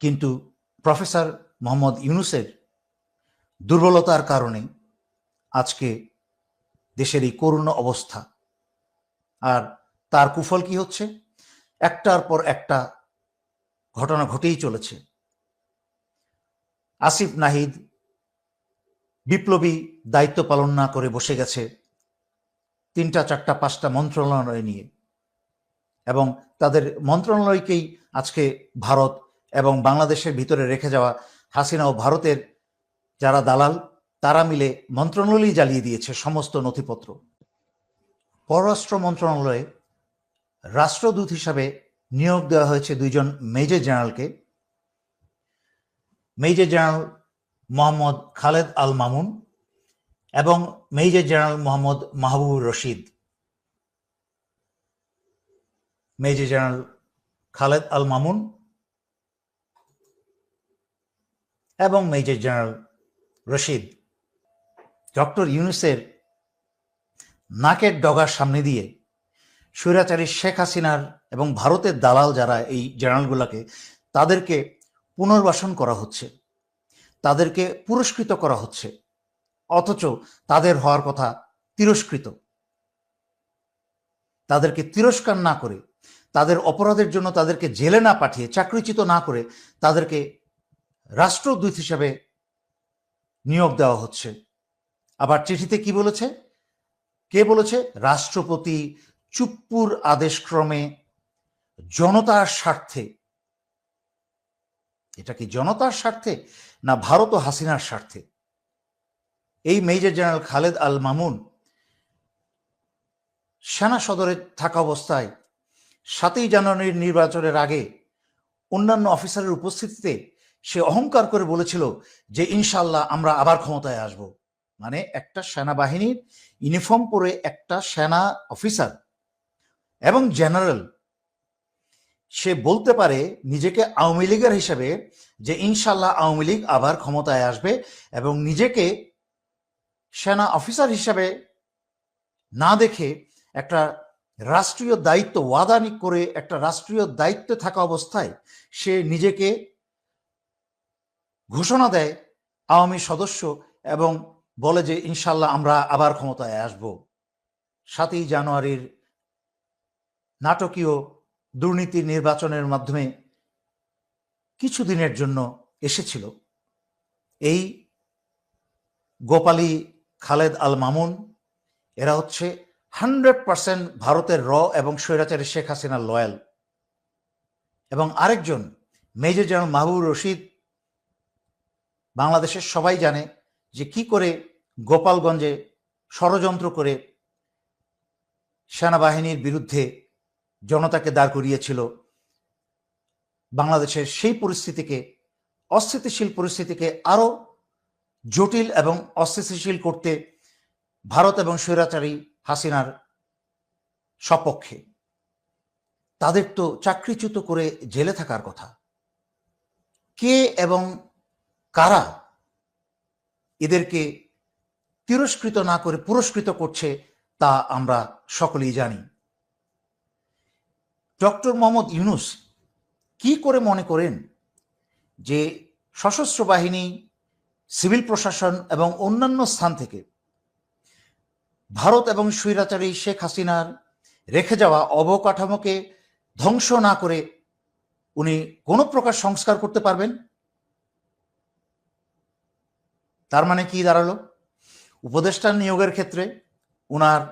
কিন্তু প্রফেসর মোহাম্মদ ইউনুসের দুর্বলতার কারণে আজকে দেশের এই করুণ অবস্থা। আর তার কুফল কি হচ্ছে? একটার পর একটা ঘটনা ঘটেই চলেছে। আসিফ নাহিদ বিপ্লবী দায়িত্ব পালন না করে বসে গেছে তিনটা, চারটা, পাঁচটা মন্ত্রণালয় নিয়ে। এবং তাদের মন্ত্রণালয়কেই আজকে ভারত এবং বাংলাদেশের ভিতরে রেখে যাওয়া হাসিনা ও ভারতের যারা দালাল, তারা মিলে মন্ত্রণালয়ই জ্বালিয়ে দিয়েছে সমস্ত নথিপত্র। পররাষ্ট্র মন্ত্রণালয়ে রাষ্ট্রদূত হিসাবে নিয়োগ দেওয়া হয়েছে দুইজন মেজর জেনারেলকে। মেজর জেনারেল মোহাম্মদ খালেদ আল মামুন এবং major general Mohammad Mahbubur Rashid. Major general Khaled Al Mamun এবং মেজর জেনারেল রশিদ, ডক্টর ইউনুসের নাকের ডগার সামনে দিয়ে স্বৈরাচারী শেখ হাসিনার এবং ভারতের দালাল যারা এই জেনারেলগুলোকে, তাদেরকে পুনর্বাসন করা হচ্ছে, তাদেরকে পুরস্কৃত করা হচ্ছে, অথচ তাদের হওয়ার কথা তিরস্কৃত। তাদেরকে তিরস্কার না করে, তাদের অপরাধের জন্য তাদেরকে জেলে না পাঠিয়ে, চাকরিচ্যুত না করে, তাদেরকে রাষ্ট্রদূত হিসাবে নিয়োগ দেওয়া হচ্ছে। আবার চিঠিতে কি বলেছে? কে বলেছে? রাষ্ট্রপতি চুপ্পুর আদেশক্রমে জনতার স্বার্থে। এটা কি জনতার স্বার্থে না ভারত ও হাসিনার স্বার্থে? এই মেজর জেনারেল খালেদ আল মামুন সেনা সদরে থাকা অবস্থায় সাতই জানুয়ারির নির্বাচনের আগে অন্যান্য অফিসারের উপস্থিতিতে সে অহংকার করে বলেছিল যে ইনশাল্লাহ আমরা আবার ক্ষমতায় আসব। মানে একটা সেনাবাহিনীর ইউনিফর্ম পরে একটা সেনা অফিসার এবং জেনারেল। সে বলতে পারে নিজেকে আওয়ামী লীগের হিসেবে যে ইনশাল্লাহ আওয়ামী লীগ আবার ক্ষমতায় আসবে এবং নিজেকে সেনা অফিসার হিসাবে না দেখে একটা রাষ্ট্রীয় দায়িত্ব, ওয়াদানি করে একটা রাষ্ট্রীয় দায়িত্বে থাকা অবস্থায় সে নিজেকে ঘোষণা দেয় আওয়ামী সদস্য এবং বলে যে, ইনশাল্লাহ আমরা আবার ক্ষমতায় আসব। সাতই জানুয়ারির নাটকীয় দুর্নীতি নির্বাচনের মাধ্যমে কিছুদিনের জন্য এসেছিল। এই গোপালী খালেদ আল মামুন, এরা হচ্ছে হান্ড্রেড পার্সেন্ট ভারতের র এবং স্বৈরাচারী শেখ হাসিনার লয়াল। এবং আরেকজন, মেজর জেনারেল মাহবুব রশিদ বাংলাদেশের সবাই জানে যে কি করে গোপালগঞ্জে ষড়যন্ত্র করে সেনাবাহিনীর বিরুদ্ধে জনতাকে দাঁড় করিয়েছিল। বাংলাদেশের সেই পরিস্থিতিকে, অস্থিতিশীল পরিস্থিতিকে আরও জটিল এবং অস্থিতিশীল করতে ভারত এবং স্বৈরাচারী হাসিনার সপক্ষে। তাদের তো চাকরিচ্যুত করে জেলে থাকার কথা। কে এবং কারা? এদেরকে তিরস্কৃত না করে পুরস্কৃত করছে তা আমরা সকলেই জানি। ডক্টর মোহাম্মদ ইউনুস কি করে মনে করেন যে সশস্ত্র বাহিনী, সিভিল প্রশাসন এবং অন্যান্য স্থান থেকে ভারত এবং স্বৈরাচারী শেখ হাসিনার রেখে যাওয়া অবকাঠামোকে ধ্বংস না করে উনি কোনো প্রকার সংস্কার করতে পারবেন? তার মানে কি দাঁড়াল? উপদেষ্টা নিয়োগের ক্ষেত্রে উনার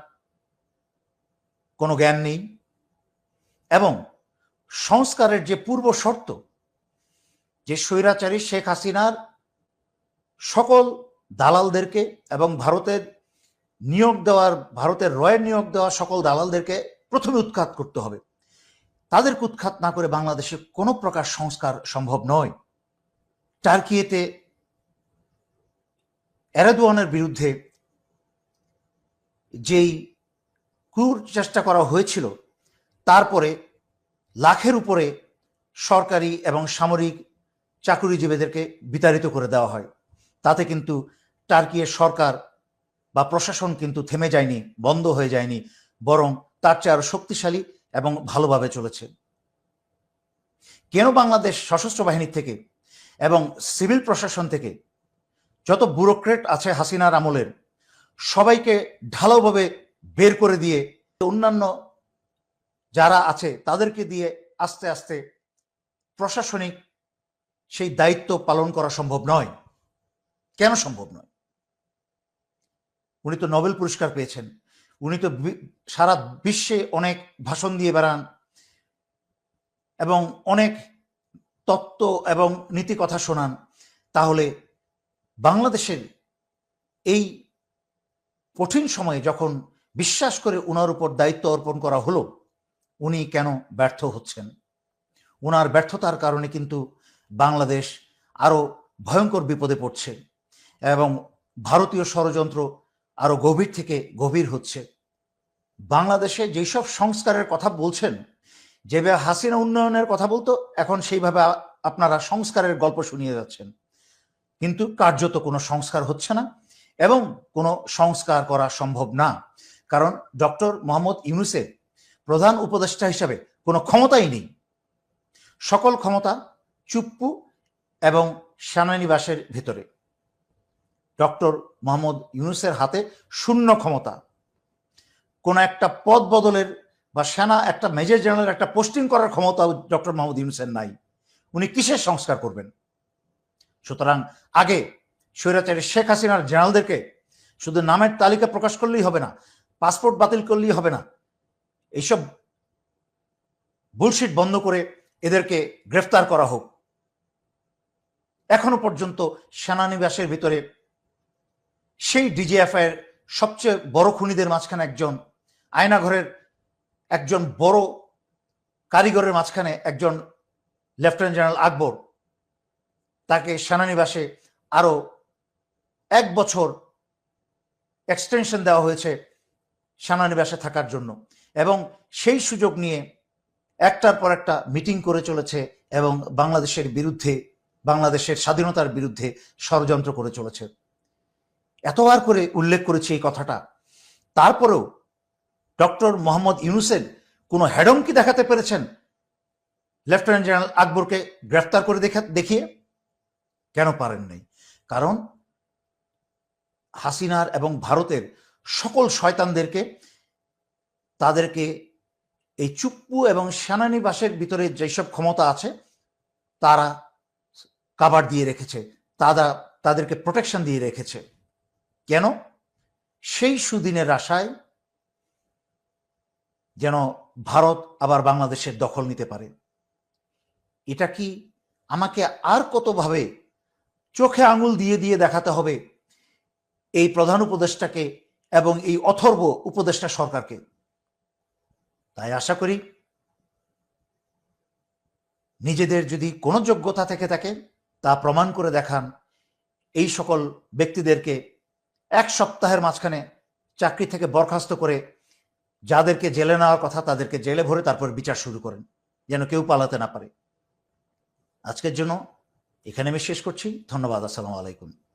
কোনো জ্ঞান নেই এবং সংস্কারের যে পূর্ব শর্ত, যে স্বৈরাচারী শেখ হাসিনার সকল দালালদেরকে এবং ভারতের নিয়োগ দেওয়ার, ভারতের রয়ের নিয়োগ দেওয়া সকল দালালদেরকে প্রথমে উৎখাত করতে হবে। তাদেরকে উৎখাত না করে বাংলাদেশে কোনো প্রকার সংস্কার সম্ভব নয়। টার্কিয়েতে এরাদুয়ানের বিরুদ্ধে যেই ক্রুর চেষ্টা করা হয়েছিল, তারপরে লাখের উপরে সরকারি এবং সামরিক চাকুরিজীবীদেরকে বিতাড়িত করে দেওয়া হয়। তাতে কিন্তু টার্কিয়ের সরকার বা প্রশাসন কিন্তু থেমে যায়নি, বন্ধ হয়ে যায়নি, বরং তার চেয়ে আরও শক্তিশালী এবং ভালোভাবে চলেছে। কেন বাংলাদেশ সশস্ত্র বাহিনী থেকে এবং সিভিল প্রশাসন থেকে যত ব্যুরোক্রেট আছে হাসিনার আমলের, সবাইকে ঢালাওভাবে বের করে দিয়ে অন্যান্য যারা আছে তাদেরকে দিয়ে আস্তে আস্তে প্রশাসনিক সেই দায়িত্ব পালন করা সম্ভব নয়। কেন সম্ভব নয়? উনি তো নোবেল পুরস্কার পেয়েছেন। উনি তো সারা বিশ্বে অনেক ভাষণ দিয়ে বেড়ান এবং অনেক তত্ত্ব এবং নীতি কথা শোনান। তাহলে বাংলাদেশের এই কঠিন সময়ে যখন বিশ্বাস করে ওনার উপর দায়িত্ব অর্পণ করা হলো, উনি কেন ব্যর্থ হচ্ছেন? ওনার ব্যর্থতার কারণে কিন্তু বাংলাদেশ আরও ভয়ঙ্কর বিপদে পড়ছে এবং ভারতীয় ষড়যন্ত্র আরও গভীর থেকে গভীর হচ্ছে। বাংলাদেশে যেসব সংস্কারের কথা বলছেন যেভাবে হাসিনা উন্নয়নের কথা বলতো, এখন সেইভাবে আপনারা সংস্কারের গল্প শুনিয়ে যাচ্ছেন। কিন্তু কার্যত কোনো সংস্কার হচ্ছে না এবং কোনো সংস্কার করা সম্ভব না। কারণ ডক্টর মোহাম্মদ ইউনুসের প্রধান উপদেষ্টা হিসাবে কোনো ক্ষমতাই নেই। সকল ক্ষমতা চুপ্পু এবং সেনানিবাসের ভিতরে। ডক্টর মোহাম্মদ ইউনুসের হাতে শূন্য ক্ষমতা। কোন একটা পদ বদলের বা সেনা একটা মেজর জেনারেল একটা পোস্টিং করার ক্ষমতা ডক্টর মোহাম্মদ ইউনুসের নাই। উনি কিসের সংস্কার করবেন? সুতরাং আগে স্বৈরাচারী শেখ হাসিনার জেনারেলদেরকে শুধু নামের তালিকা প্রকাশ করলেই হবে না, পাসপোর্ট বাতিল করলেই হবে না, এইসব বুলশিট বন্ধ করে এদেরকে গ্রেফতার করা হোক। এখনও পর্যন্ত সেনানিবাসের ভিতরে সেই ডিজিএফ এর সবচেয়ে বড় খুনিদের মাঝখানে একজন, আয়নাঘরের একজন বড় কারিগরের মাঝখানে একজন লেফটেন্যান্ট জেনারেল আকবর তাকে সেনানিবাসে আরও এক বছর এক্সটেনশন দেওয়া হয়েছে সেনানিবাসে থাকার জন্য। এবং সেই সুযোগ নিয়ে একটার পর একটা মিটিং করে চলেছে এবং বাংলাদেশের বিরুদ্ধে, বাংলাদেশের স্বাধীনতার বিরুদ্ধে ষড়যন্ত্র করে চলেছে। এতবার করে উল্লেখ করেছি এই কথাটা। তারপরেও ডক্টর মোহাম্মদ ইউনুসেন কোনো হেডম কি দেখাতে পেরেছেন? লেফটেন্যান্ট জেনারেল আকবরকে গ্রেফতার করে দেখা দেখিয়ে কেন পারেন নাই? কারণ হাসিনার এবং ভারতের সকল শয়তানদেরকে তাদেরকে এই চুপ্পু এবং সেনানিবাসের ভিতরে যেসব ক্ষমতা আছে, তারা কাবার দিয়ে রেখেছে তারা তাদেরকে প্রোটেকশন দিয়ে রেখেছে। কেন? সেই সুদিনের আশায় যেন ভারত আবার বাংলাদেশের দখল নিতে পারে। এটা কি আমাকে আর কতভাবে চোখে আঙুল দিয়ে দিয়ে দেখাতে হবে এই প্রধান উপদেষ্টাকে এবং এই অথর্ব উপদেষ্টা সরকারকে। তাই আশা করি নিজেদের যদি কোনো যোগ্যতা থেকে থাকে, তা প্রমাণ করে দেখান এই সকল ব্যক্তিদেরকে এক সপ্তাহের মাঝখানে চাকরি থেকে বরখাস্ত করে যাদেরকে জেলে নেওয়ার কথা তাদেরকে জেলে ভরে তারপর বিচার শুরু করেন, যেন কেউ পালাতে না পারে। আজকের জন্য এখানে আমি শেষ করছি। ধন্যবাদ। আসসালামু আলাইকুম।